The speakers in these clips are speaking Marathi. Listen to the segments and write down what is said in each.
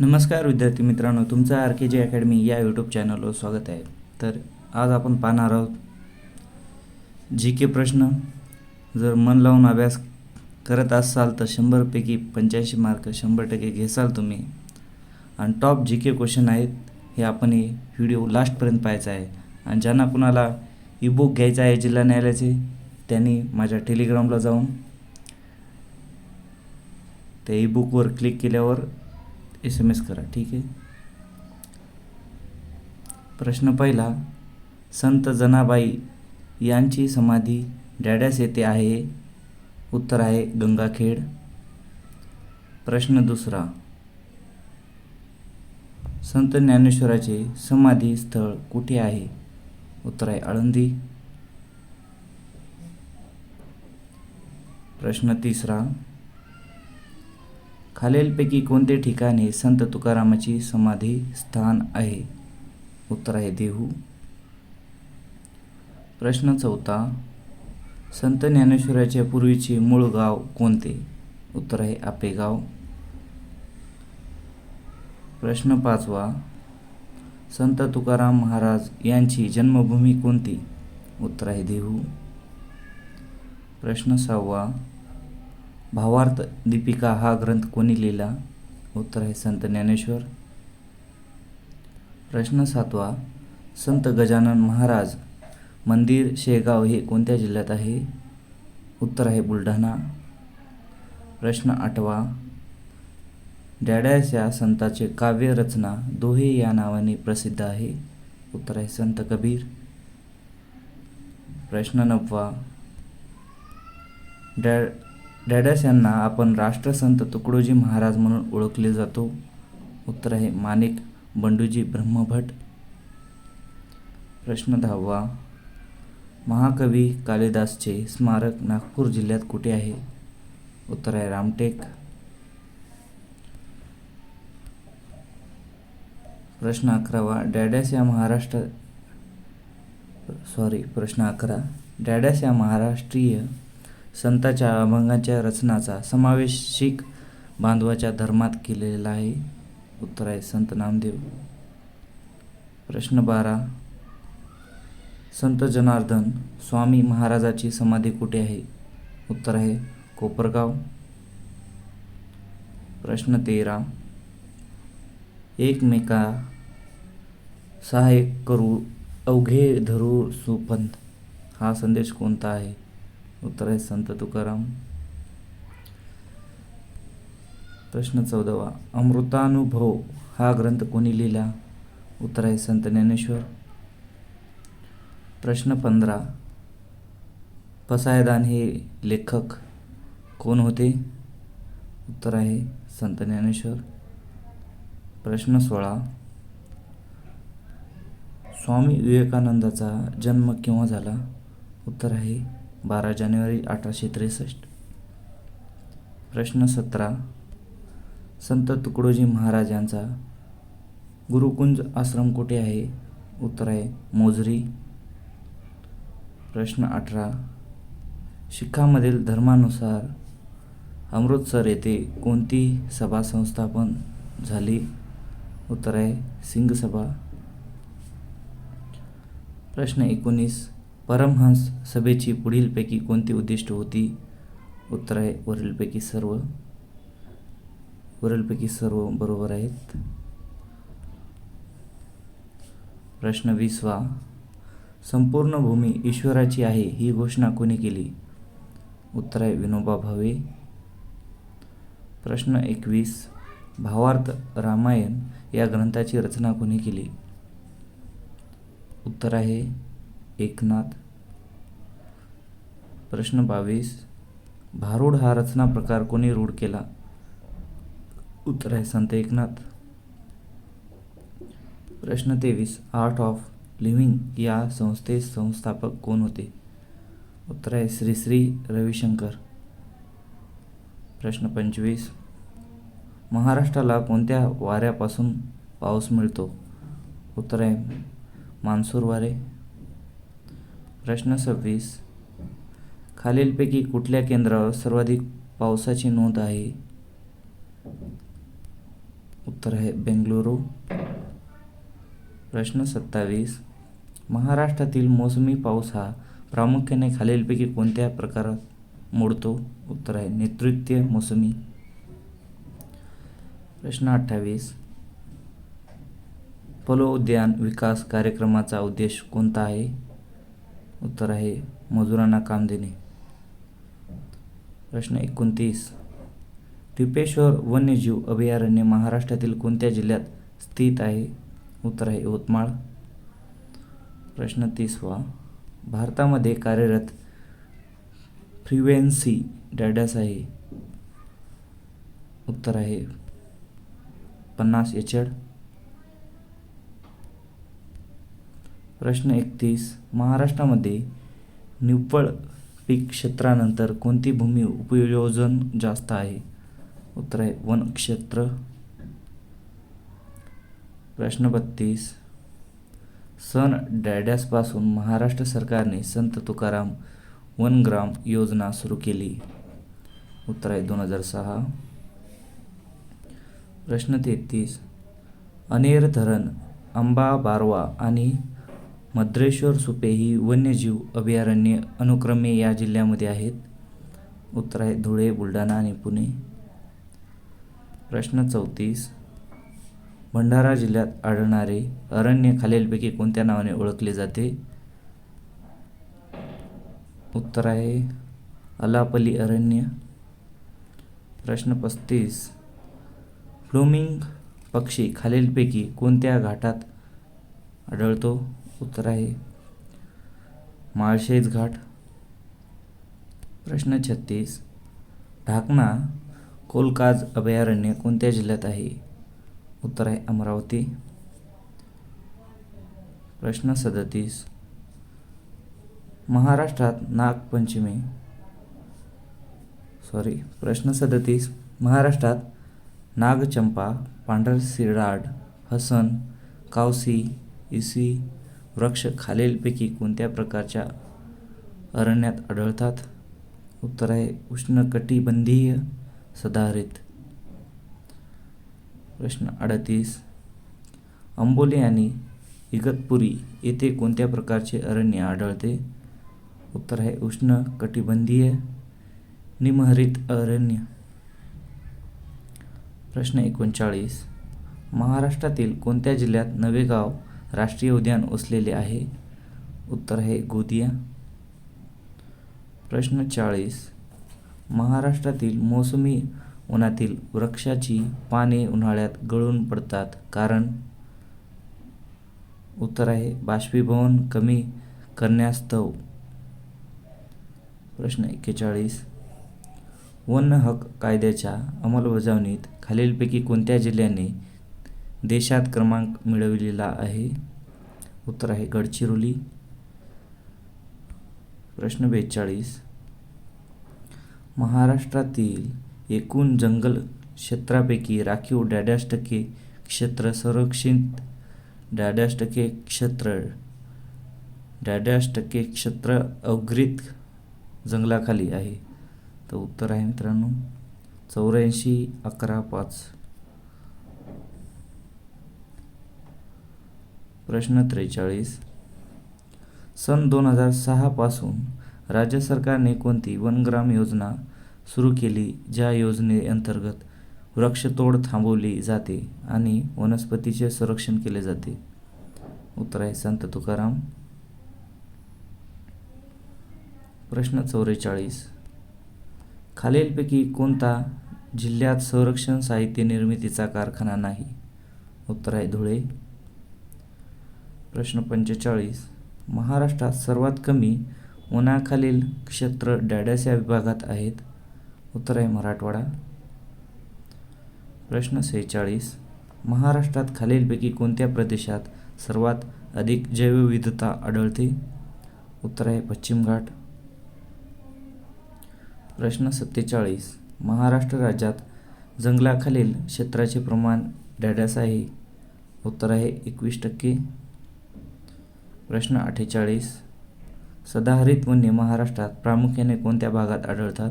नमस्कार विद्यार्थी मित्रांनो तुमचं आर के जी अकॅडमी या यूट्यूब चॅनलवर स्वागत आहे. तर आज आपण पाहणार आहोत जी के प्रश्न. जर मन लावून अभ्यास करत असाल तर शंभरपैकी पंच्याऐंशी मार्क शंभर टक्के घेसाल तुम्ही. आणि टॉप जी के क्वेश्चन आहेत हे आपण हे व्हिडिओ लास्टपर्यंत पाहायचा आहे. आणि ज्यांना कुणाला ई बुक घ्यायचा आहे जिल्हा न्यायालयाचे त्यांनी माझ्या टेलिग्रामला जाऊन त्या ई बुकवर क्लिक केल्यावर एस एम एस करा ठीक आहे? प्रश्न पहिला संत जनाबाई यांची समाधी डॅडॅस येथे आहे? उत्तर आहे गंगाखेड. प्रश्न दुसरा संत ज्ञानेश्वराचे समाधी स्थळ कुठे आहे? उत्तर आहे आळंदी. प्रश्न तिसरा खालीलपैकी कोणते ठिकाणी संत तुकारामाची समाधी स्थान आहे? उत्तर आहे देहू. प्रश्न चौथा संत ज्ञानेश्वराच्या पूर्वीचे मूळ गाव कोणते? उत्तर आहे आपेगाव. प्रश्न पाचवा संत तुकाराम महाराज यांची जन्मभूमी कोणती? उत्तर आहे देहू. प्रश्न सहावा भावार्थ दीपिका हा ग्रंथ कोणी लिहिला? उत्तर आहे संत ज्ञानेश्वर. प्रश्न सातवा संत गजानन महाराज मंदिर शेगाव हे कोणत्या जिल्ह्यात आहे? उत्तर आहे बुलढाणा. प्रश्न आठवा डॅड्यास या संताचे काव्यरचना दोहे या नावाने प्रसिद्ध आहे. उत्तर आहे संत कबीर. प्रश्न नववा डॅ डॅडस यांना आपण राष्ट्रसंत तुकडोजी महाराज म्हणून ओळखले जातो. उत्तर आहे माणिक बंडूजी ब्रह्मभट. प्रश्न दहावा. महाकवी कालिदासचे स्मारक नागपूर जिल्ह्यात कुठे आहे? उत्तर आहे रामटेक. प्रश्न अकरावा. डॅडॅस या महाराष्ट्र सॉरी प्रश्न अकरा. डॅडॅस या महाराष्ट्रीय संतांच्या अभंगाच्या रचनाचा समावेश शीख बांधवाच्या धर्मात केलेला आहे. उत्तर आहे संत नामदेव. प्रश्न बारा. संत जनार्दन स्वामी महाराजाची समाधी कुठे आहे? उत्तर आहे कोपरगाव. प्रश्न तेरा. एकमेका सहाय्य करू अवघे धरू सुपंथ. हा संदेश कोणता आहे? उत्तर आहे संत तुकाराम. प्रश्न चौदावा अमृतानुभव हा ग्रंथ कोणी लिहिला? उत्तर आहे संत ज्ञानेश्वर. प्रश्न पंधरा पसायदान हे लेखक कोण होते? उत्तर आहे संत ज्ञानेश्वर. प्रश्न सोळा स्वामी विवेकानंदाचा जन्म केव्हा झाला? उत्तर आहे बारा जानेवारी अठराशे त्रेसष्ट. प्रश्न सतरा. संत तुकडोजी महाराज यांचा गुरुकुंज आश्रम कुठे आहे? उत्तर आहे मोजरी प्रश्न अठरा. शिखामधील धर्मानुसार अमृतसर येथे कोणती सभा संस्थापन झाली? उत्तर आहे सिंग सभा प्रश्न एकोणीस. परमहंस सभेची पुढीलपैकी कोणती उद्दिष्ट होती? उत्तर आहे वरीलपैकी सर्व वरीलपैकी सर्व बरोबर आहेत. प्रश्न वीसवा. संपूर्ण भूमी ईश्वराची आहे ही घोषणा कोणी केली? उत्तर आहे विनोबा भावे. प्रश्न एकवीस. भावार्थ रामायण या ग्रंथाची रचना कोणी केली? उत्तर आहे एकनाथ. प्रश्न बावीस. भारूड हा रचना प्रकार कोणी रूढ केला? उत्तर आहे संत एकनाथ. प्रश्न तेवीस. आर्ट ऑफ लिव्हिंग या संस्थेस संस्थापक कोण होते? उत्तर आहे श्री श्री रविशंकर. प्रश्न पंचवीस. महाराष्ट्राला कोणत्या वाऱ्यापासून पाऊस मिळतो? उत्तर आहे मान्सूर वारे. प्रश्न सव्वीस. खालीलपैकी कुठल्या केंद्रावर सर्वाधिक पावसाची नोंद आहे? उत्तर आहे बेंगलुरू. प्रश्न सत्तावीस. महाराष्ट्रातील मोसमी पाऊस हा प्रामुख्याने खालीलपैकी कोणत्या प्रकारात मोडतो? उत्तर आहे नेतृत्व मोसमी. प्रश्न अठ्ठावीस. फलोद्यान विकास कार्यक्रमाचा उद्देश कोणता आहे? उत्तर आहे मजुरांना काम देणे. प्रश्न एकोणतीस. टिपेश्वर वन्यजीव अभयारण्य महाराष्ट्रातील कोणत्या जिल्ह्यात स्थित आहे? उत्तर आहे यवतमाळ. प्रश्न तीसवा. भारतामध्ये कार्यरत फ्रिवेन्सी डॅडस आहे. उत्तर आहे पन्नास एचड प्रश्न एकतीस. महाराष्ट्रामध्ये निव्वळ पीक क्षेत्रानंतर कोणती भूमी उपयोजन जास्त आहे? उत्तर आहे वन क्षेत्र. प्रश्न बत्तीस. सन डॅडॅसपासून महाराष्ट्र सरकारने संत तुकाराम वनग्राम योजना सुरू केली. उत्तर आहे दोन हजार सहा. प्रश्न तेहतीस. अनेर धरण अंबा बारवा आणि मद्रेश्वर सुपे ही वन्यजीव अभयारण्ये अनुक्रमे या जिल्ह्यामध्ये आहेत. उत्तर आहे धुळे बुलढाणा आणि पुणे. प्रश्न चौतीस. भंडारा जिल्ह्यात आढळणारे अरण्य खालीलपैकी कोणत्या नावाने ओळखले जाते? उत्तर आहे अलापली अरण्य. प्रश्न पस्तीस. फ्लोमिंग पक्षी खालीलपैकी कोणत्या घाटात आढळतो? उत्तर आहे. माळशेज घाट. प्रश्न छत्तीस. ढाकणा कोलकाज अभयारण्य कोणत्या जिल्ह्यात आहे? उत्तर आहे अमरावती. प्रश्न सदतीस. महाराष्ट्रात नागपंचमी. सॉरी प्रश्न सदतीस. महाराष्ट्रात नागचंपा पांढरसिराड हसन कावसी इसी वृक्ष खालीलपैकी कोणत्या प्रकारच्या अरण्यात आढळतात? उत्तर आहे उष्णकटिबंधीय सदाहरित. प्रश्न अडतीस. अंबोली आणि इगतपुरी येथे कोणत्या प्रकारचे अरण्य आढळते? उत्तर आहे उष्ण कटिबंधीय निमहरित अरण्य. प्रश्न एकोणचाळीस. महाराष्ट्रातील कोणत्या जिल्ह्यात नवेगाव राष्ट्रीय उद्यान वसलेले आहे. उत्तर आहे गोदिया. प्रश्न चाळीस. महाराष्ट्रातील मोसमी उन्हातील वृक्षाची पाने उन्हाळ्यात गळून पडतात कारण उत्तर आहे बाष्पीभवन कमी करण्यास्तव. प्रश्न एक्केचाळीस. वन हक कायद्याच्या अंमलबजावणीत खालीलपैकी कोणत्या जिल्ह्याने देशात क्रमांक मिळविलेला आहे. उत्तर आहे गडचिरोली. प्रश्न बेचाळीस. महाराष्ट्रातील एकूण जंगल क्षेत्रापैकी राखीव डॅडॅश टक्के क्षेत्र संरक्षित डॅडॅश टक्के क्षेत्र डॅडॅश टक्के क्षेत्र अवघ्रित जंगलाखाली आहे. तर उत्तर आहे मित्रांनो चौऱ्याऐंशी अकरा पाच. प्रश्न त्रेचाळीस. सन दोन हजार सहापासून राज्य सरकारने कोणती वनग्राम योजना सुरू केली ज्या योजनेअंतर्गत वृक्षतोड थांबवली जाते आणि वनस्पतीचे संरक्षण केले जाते? उत्तर आहे संत तुकाराम. प्रश्न चौवेचाळीस. खालीलपैकी कोणता जिल्ह्यात संरक्षण साहित्य निर्मितीचा कारखाना नाही? उत्तर आहे धुळे. प्रश्न पंचेचाळीस. महाराष्ट्रात सर्वात कमी उन्हाखालील क्षेत्र डॅडॅस या विभागात आहेत. उत्तर आहे मराठवाडा. प्रश्न सेहेचाळीस. महाराष्ट्रात खालीलपैकी कोणत्या प्रदेशात सर्वात अधिक जैवविविधता आढळते? उत्तर आहे पश्चिम घाट. प्रश्न सत्तेचाळीस. महाराष्ट्र राज्यात जंगलाखालील क्षेत्राचे प्रमाण डॅडॅस आहे. उत्तर आहे एकवीस टक्के. प्रश्न अठ्ठेचाळीस. सदाहरित वन्य महाराष्ट्रात प्रामुख्याने कोणत्या भागात आढळतात?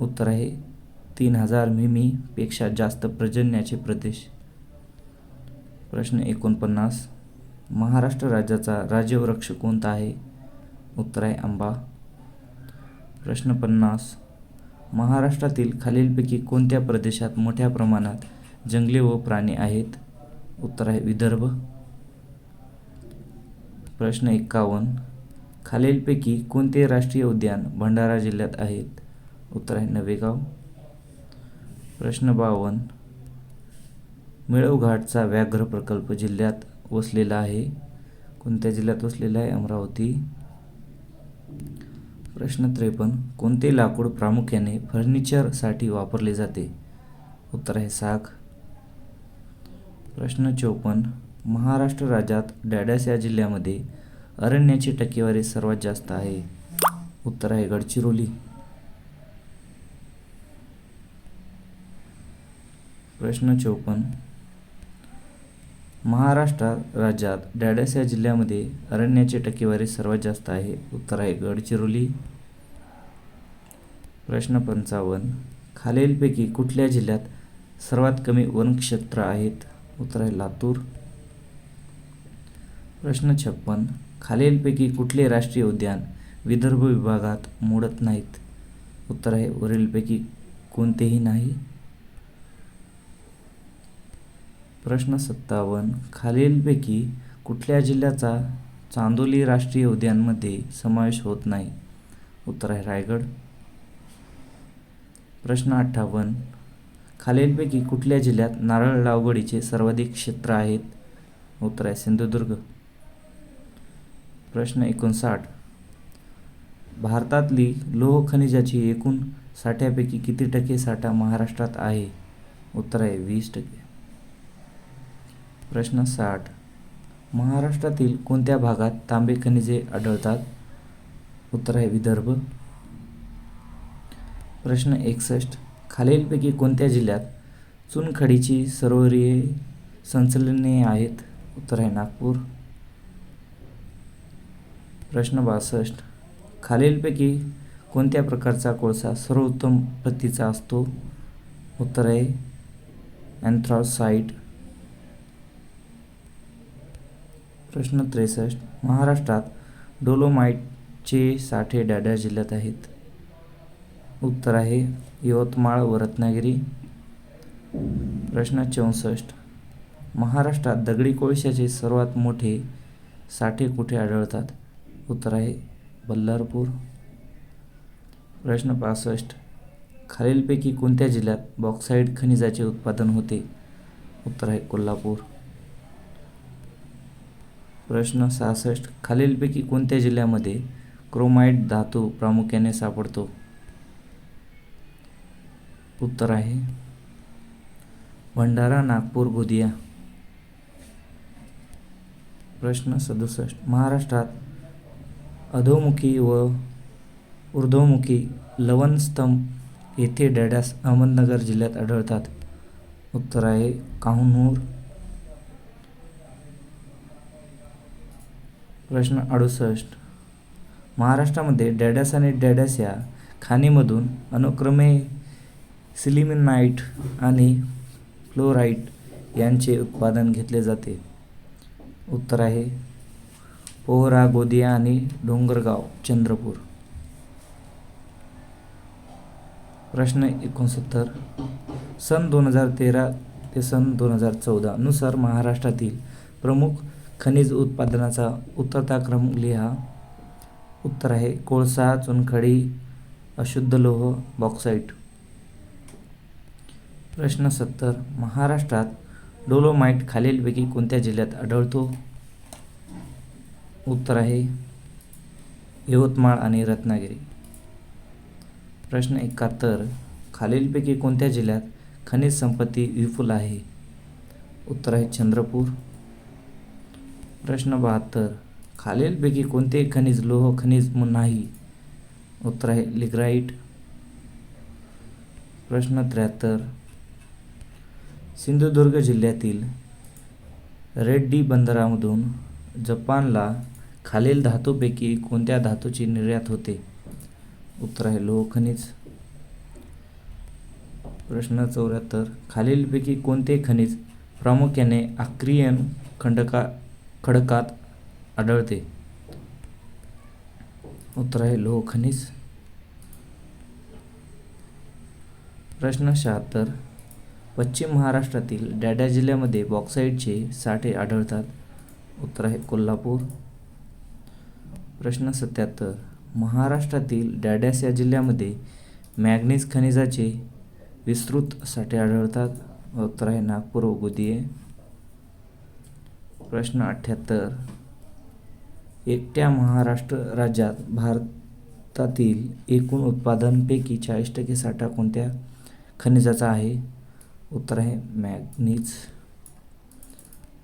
उत्तर आहे तीन हजार मिमीपेक्षा जास्त पर्जन्याचे प्रदेश. प्रश्न एकोणपन्नास. महाराष्ट्र राज्याचा राज्यवृक्ष कोणता आहे? उत्तर आहे आंबा. प्रश्न पन्नास. महाराष्ट्रातील खालीलपैकी कोणत्या प्रदेशात मोठ्या प्रमाणात जंगले व प्राणी आहेत? उत्तर आहे विदर्भ. प्रश्न एक्कावन्न. खालीलपैकी कोणते राष्ट्रीय उद्यान भंडारा जिल्ह्यात आहेत? उत्तर आहे नवेगाव. प्रश्न बावन्न. मिळवघाटचा व्याघ्र प्रकल्प जिल्ह्यात वसलेला आहे. कोणत्या जिल्ह्यात वसलेला आहे? अमरावती. प्रश्न त्रेपन्न. कोणते लाकूड प्रामुख्याने फर्निचरसाठी वापरले जाते? उत्तर आहे साग प्रश्न चौपन्न. महाराष्ट्र राज्यात डॅडस या जिल्ह्यामध्ये अरण्याची टक्केवारी सर्वात जास्त आहे. उत्तर आहे गडचिरोली. प्रश्न चौपन्न. महाराष्ट्र राज्यात डॅडस या जिल्ह्यामध्ये अरण्याची टक्केवारी सर्वात जास्त आहे. उत्तर आहे गडचिरोली. प्रश्न पंचावन्न. खालीलपैकी कुठल्या जिल्ह्यात सर्वात कमी वनक्षेत्र आहेत? उत्तर आहे लातूर. प्रश्न छप्पन. खालीलपैकी कुठले राष्ट्रीय उद्यान विदर्भ विभागात मोडत नाहीत? उत्तर आहे वरीलपैकी कोणतेही नाही. प्रश्न सत्तावन्न. खालीलपैकी कुठल्या जिल्ह्याचा चांदोली राष्ट्रीय उद्यानमध्ये समावेश होत नाही? उत्तर आहे रायगड. प्रश्न अठ्ठावन्न. खालीलपैकी कुठल्या जिल्ह्यात नारळ लागवडीचे सर्वाधिक क्षेत्र आहेत? उत्तर आहे सिंधुदुर्ग. प्रश्न एकोणसाठ. भारतातली लोह खनिजाची एकूण साठ्यापैकी किती टक्के साठा महाराष्ट्रात आहे? उत्तर आहे वीस टक्के. प्रश्न साठ. महाराष्ट्रातील कोणत्या भागात तांबे खनिजे आढळतात? उत्तर आहे विदर्भ. प्रश्न एकसष्ट. खालीलपैकी कोणत्या जिल्ह्यात चुनखडीची सरोवरीय संचलने आहेत? उत्तर आहे नागपूर. प्रश्न बासष्ट. खालीलपैकी कोणत्या प्रकारचा कोळसा सर्वोत्तम प्रतीचा असतो? उत्तर आहे अँथ्रॉसाईट प्रश्न त्रेसष्ट. महाराष्ट्रात डोलोमाईटचे साठे डाड्या जिल्ह्यात आहेत. उत्तर आहे यवतमाळ व रत्नागिरी. प्रश्न चौसष्ट. महाराष्ट्रात दगडी कोळशाचे सर्वात मोठे साठे कुठे आढळतात? उत्तर आहे बल्लारपूर प्रश्न पासष्ट. खालीलपैकी कोणत्या जिल्ह्यात बॉक्साईड खनिजाचे उत्पादन होते? उत्तर आहे कोल्हापूर. प्रश्न सहासष्ट. खालीलपैकी कोणत्या जिल्ह्यामध्ये क्रोमाइट धातू प्रामुख्याने सापडतो? उत्तर आहे भंडारा नागपूर गोदिया. प्रश्न सदुसष्ट. महाराष्ट्रात अधोमुखी व ऊर्ध्वमुखी लवणस्तंभ येथे डॅडास अहमदनगर जिल्ह्यात आढळतात. उत्तर आहे काहुनूर. प्रश्न अडुसष्ट. महाराष्ट्रामध्ये डॅडॅस आणि डॅडॅस या खाणीमधून अनुक्रमे सिलिमिनाईट आणि फ्लोराईट यांचे उत्पादन घेतले जाते. उत्तर आहे पोहरा गोदिया आणि डोंगरगाव चंद्रपूर. प्रश्न एकोणसत्तर. सन दोन हजार तेरा ते सन दोन हजार चौदा नुसार महाराष्ट्रातील प्रमुख खनिज उत्पादनाचा उतरता क्रम लिहा. उत्तर आहे कोळसा चुनखडी अशुद्ध लोह बॉक्साईट. प्रश्न सत्तर. महाराष्ट्रात डोलोमाईट खालीलपैकी कोणत्या जिल्ह्यात आढळतो? उत्तर आहे यवतमाळ आणि रत्नागिरी. प्रश्न एकाहत्तर खालीलपैकी कोणत्या जिल्ह्यात खनिज संपत्ती विपुल आहे? उत्तर आहे चंद्रपूर. प्रश्न बहात्तर खालीलपैकी कोणते खनिज लोह खनिज नाही? उत्तर आहे लिग्राईट. प्रश्न त्र्याहत्तर सिंधुदुर्ग जिल्ह्यातील रेड्डी बंदरामधून जपानला खालील धातूपैकी कोणत्या धातूची निर्यात होते? उत्तर आहे लोह खनिज. प्रश्न चौऱ्याहत्तर. खालीलपैकी कोणते खनिज प्रामुख्याने आक्रियन खंडका खडकात आढळते? उत्तर आहे लोह खनिज. प्रश्न शहात्तर. पश्चिम महाराष्ट्रातील डॅडा जिल्ह्यामध्ये बॉक्साईटचे साठे आढळतात. उत्तर आहे कोल्हापूर. प्रश्न सत्याहत्तर. महाराष्ट्रातील डॅडॅस या जिल्ह्यामध्ये मॅग्नेस खनिजाचे विस्तृत साठे आढळतात. उत्तर आहे नागपूर व गोदिये प्रश्न अठ्ठ्याहत्तर एकट्या महाराष्ट्र राज्यात भारतातील एकूण उत्पादनपैकी चाळीस टक्के साठा कोणत्या खनिजाचा आहे? उत्तर आहे मॅग्नीज.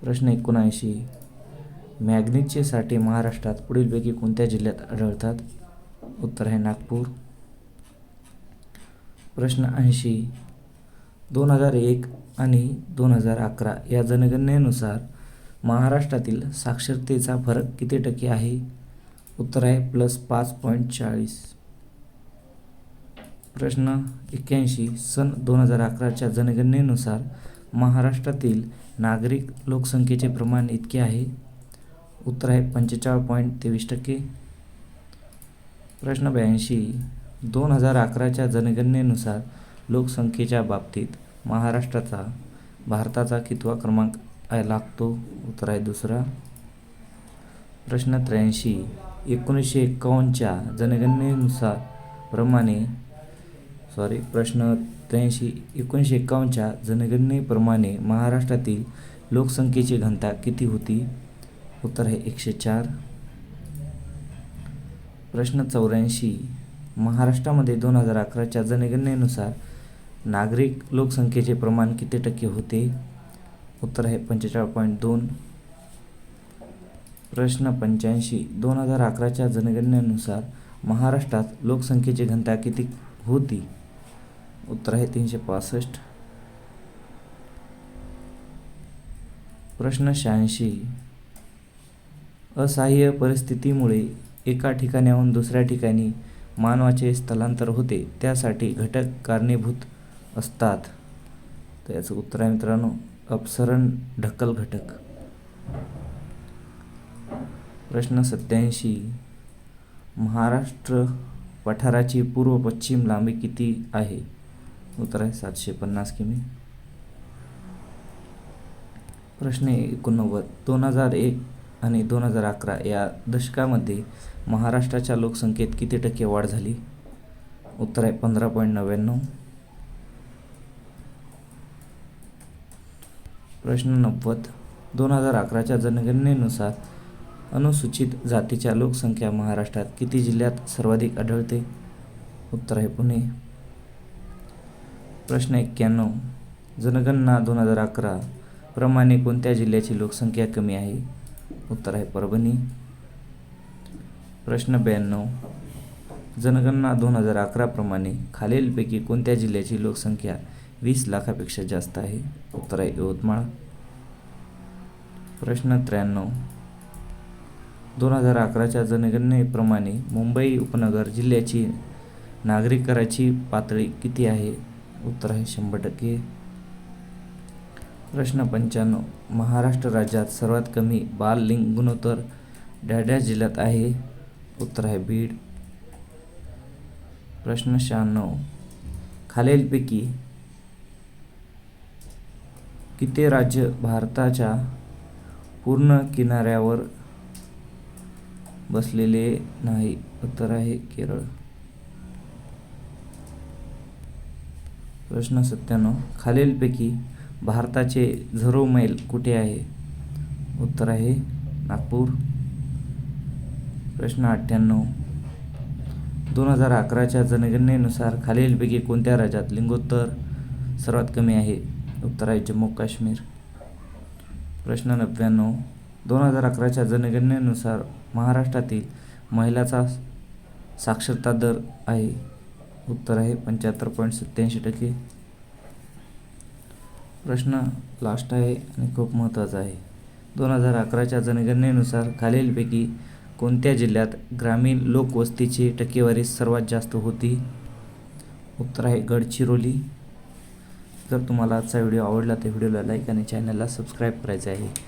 प्रश्न एकोणऐंशी. मॅग्नीजचे साठे महाराष्ट्रात पुढीलपैकी कोणत्या जिल्ह्यात आढळतात? उत्तर आहे नागपूर. प्रश्न ऐंशी. दोन हजार एक आणि दोन हजार अकरा या जनगणनेनुसार महाराष्ट्रातील साक्षरतेचा फरक किती टक्के आहे? उत्तर आहे प्लस पाच पॉईंट चाळीस. प्रश्न एक्क्याऐंशी. सन दोन हजार अकराच्या जनगणनेनुसार महाराष्ट्रातील नागरिक लोकसंख्येचे प्रमाण इतके आहे? उत्तर आहे पंचेचाळीस पॉईंट तेवीस टक्के. प्रश्न ब्याऐंशी. दोन हजार अकराच्या जनगणनेनुसार लोकसंख्येच्या बाबतीत महाराष्ट्राचा भारताचा कितवा क्रमांक लागतो? उत्तर आहे दुसरा. प्रश्न त्र्याऐंशी. एकोणीसशे एकावन्नच्या जनगणनेनुसार प्रमाणे सॉरी प्रश्न त्र्याऐंशी. एकोणीसशे एकावन्नच्या जनगणनेप्रमाणे महाराष्ट्रातील लोकसंख्येची घनता किती होती? उत्तर आहे एकशे चार. प्रश्न चौऱ्याऐंशी. महाराष्ट्रामध्ये दोन हजार अकराच्या जनगणनेनुसार नागरिक लोकसंख्येचे प्रमाण किती टक्के होते? उत्तर आहे पंचेचाळीस पॉईंट दोन. प्रश्न पंच्याऐंशी. दोन हजार अकराच्या जनगणनेनुसार महाराष्ट्रात लोकसंख्येची घनता किती होती? उत्तर आहे तीनशे पासष्ट. प्रश्न शहाऐंशी. असहाय्य परिस्थितीमुळे एका ठिकाणाहून दुसऱ्या ठिकाणी मानवाचे स्थलांतर होते त्यासाठी घटक कारणीभूत असतात. तर याचं उत्तर आहे मित्रांनो अपसरण ढकल घटक. प्रश्न सत्याऐंशी. महाराष्ट्र पठाराची पूर्व पश्चिम लांबी किती आहे? उत्तर आहे सातशे पन्नास किमी. प्रश्न एकोणनव्वद. दोन हजार एक आणि दोन हजार अकरा या दशकामध्ये महाराष्ट्राच्या लोकसंख्येत किती टक्के वाढ झाली? उत्तर आहे पंधरा पॉईंट नव्याण्णव. प्रश्न नव्वद. दोन हजार अकराच्या जनगणनेनुसार अनुसूचित जातीच्या लोकसंख्या महाराष्ट्रात किती जिल्ह्यात सर्वाधिक आढळते? उत्तर आहे पुणे. प्रश्न एक्क्याण्णव. जनगणना दोन हजार अकरा प्रमाणे कोणत्या जिल्ह्याची लोकसंख्या कमी आहे? उत्तर आहे परभणी. प्रश्न ब्याण्णव. जनगणना दोन हजार अकराप्रमाणे खालीलपैकी कोणत्या जिल्ह्याची लोकसंख्या वीस लाखापेक्षा जास्त आहे? उत्तर आहे यवतमाळ. प्रश्न त्र्याण्णव. दोन हजार अकराच्या जनगणनेप्रमाणे मुंबई उपनगर जिल्ह्याची नागरिक कराची पातळी किती आहे? उत्तर आहे शंभर टक्के. प्रश्न पंच्याण्णव. महाराष्ट्र राज्यात सर्वात कमी बाल लिंग गुणोत्तर डॅड्या जिल्ह्यात आहे. उत्तर आहे बीड. प्रश्न शहाण्णव. खालीलपैकी किती राज्य भारताच्या पूर्ण किनाऱ्यावर बसलेले नाही? उत्तर आहे केरळ. प्रश्न सत्त्याण्णव. खालीलपैकी भारताचे झरो मैल कुठे आहे? उत्तर आहे नागपूर. प्रश्न अठ्ठ्याण्णव. दोन हजार अकराच्या जनगणनेनुसार खालीलपैकी कोणत्या राज्यात लिंगोत्तर सर्वात कमी आहे? उत्तर आहे जम्मू काश्मीर. प्रश्न नव्याण्णव. दोन हजार अकराच्या जनगणनेनुसार महाराष्ट्रातील महिलाचा साक्षरता दर आहे. उत्तर आहे पंच्याहत्तर पॉईंट सत्याऐंशी टक्के. प्रश्न लास्ट आहे आणि खूप महत्त्वाचा आहे. दोन हजार अकराच्या जनगणनेनुसार खालीलपैकी कोणत्या जिल्ह्यात ग्रामीण लोकवस्तीची टक्केवारी सर्वात जास्त होती? उत्तर आहे गडचिरोली. जर तुम्हाला आजचा व्हिडिओ आवडला तर व्हिडिओला लाईक आणि चॅनलला सबस्क्राईब करायचे आहे.